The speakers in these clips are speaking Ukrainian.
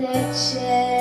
that share.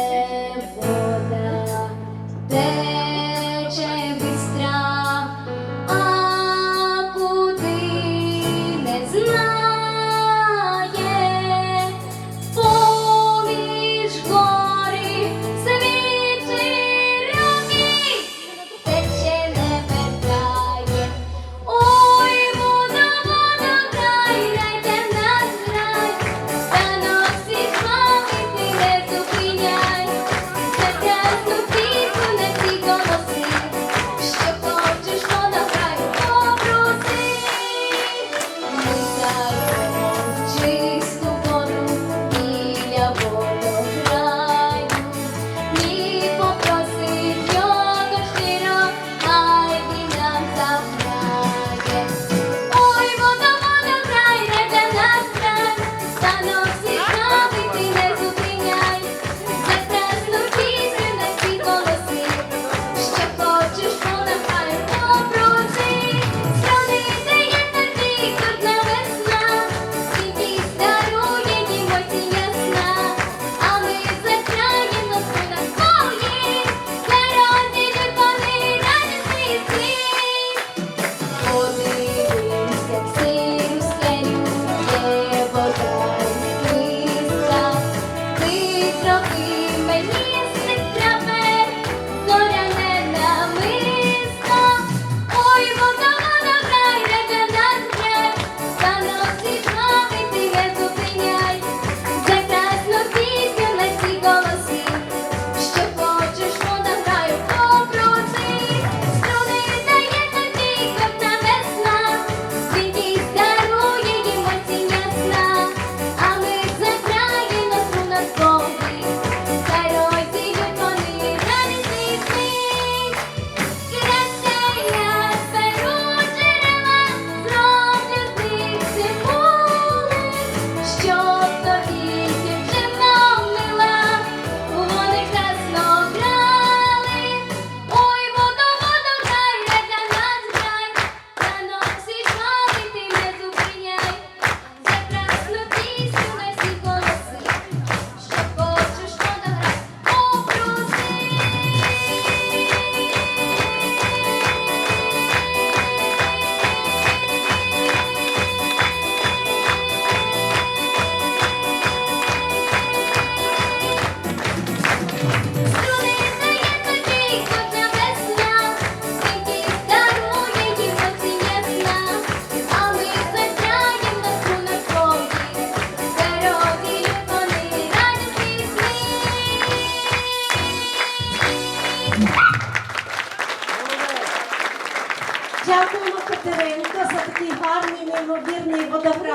Дякуємо Катеринка, за такий гарний, неймовірний водограй.